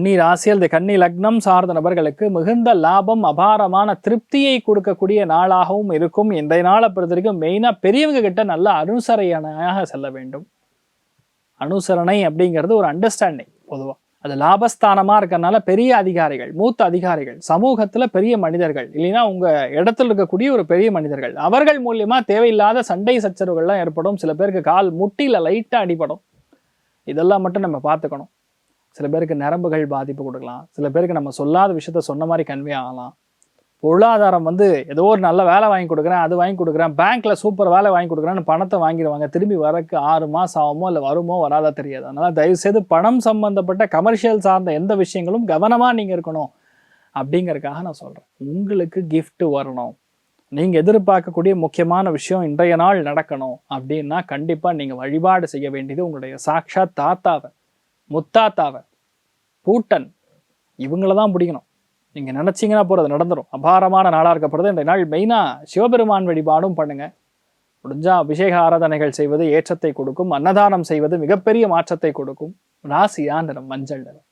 கன்னி ராசியில் இந்த கன்னி லக்னம் சார்ந்த நபர்களுக்கு மிகுந்த லாபம் அபாரமான திருப்தியை கொடுக்கக்கூடிய நாளாகவும் இருக்கும். இந்த நாளை பொறுத்த வரைக்கும் மெயினாக பெரியவங்க கிட்ட நல்ல அனுசரணையாக செல்ல வேண்டும். அனுசரணை அப்படிங்கிறது ஒரு அண்டர்ஸ்டாண்டிங் பொதுவாக அது லாபஸ்தானமாக இருக்கறனால பெரிய அதிகாரிகள் மூத்த அதிகாரிகள் சமூகத்தில் பெரிய மனிதர்கள் இல்லைன்னா உங்கள் இடத்துல இருக்கக்கூடிய ஒரு பெரிய மனிதர்கள் அவர்கள் மூலியமாக தேவையில்லாத சண்டை சச்சரவுகள்லாம் ஏற்படும். சில பேருக்கு கால் முட்டியில் லைட்டாக அடிபடும். இதெல்லாம் மட்டும் நம்ம பார்த்துக்கணும். சில பேருக்கு நரம்புகள் பாதிப்பு கொடுக்கலாம். சில பேருக்கு நம்ம சொல்லாத விஷயத்த சொன்ன மாதிரி கன்வே ஆகலாம். பொருளாதாரம் வந்து ஏதோ ஒரு நல்ல வேலை வாங்கி கொடுக்குறேன் அது வாங்கி கொடுக்குறேன் பேங்க்கில் சூப்பர் வேலை வாங்கி கொடுக்குறேன்னு பணத்தை வாங்கிடுவாங்க. திரும்பி வரக்கு ஆறு மாதம் ஆகுமோ இல்லை வருமோ வராதா தெரியாது. அதனால் தயவுசெய்து பணம் சம்மந்தப்பட்ட கமர்ஷியல் சார்ந்த எந்த விஷயங்களும் கவனமாக நீங்கள் இருக்கணும் அப்படிங்கறதுக்காக நான் சொல்கிறேன் உங்களுக்கு கிஃப்ட்டு வரணும். நீங்கள் எதிர்பார்க்கக்கூடிய முக்கியமான விஷயம் இன்றைய நாள் நடக்கணும் அப்படின்னா கண்டிப்பாக நீங்கள் வழிபாடு செய்ய வேண்டியது உங்களுடைய சாட்சாத் தாத்தாவை. முத்தாத்தாவை பூட்டன் இவங்கள தான் பிடிக்கணும். நீங்கள் நினச்சிங்கன்னா போகிறது நடந்துடும் அபாரமான நாளாக இருக்கப்படுறது இந்த நாள் மெயினாக சிவபெருமான் வழிபாடும் பண்ணுங்க. முடிஞ்சா அபிஷேக ஆராதனைகள் செய்வது ஏற்றத்தை கொடுக்கும். அன்னதானம் செய்வது மிகப்பெரிய மாற்றத்தை கொடுக்கும். ராசியா நிறம் மஞ்சள் நிறம்.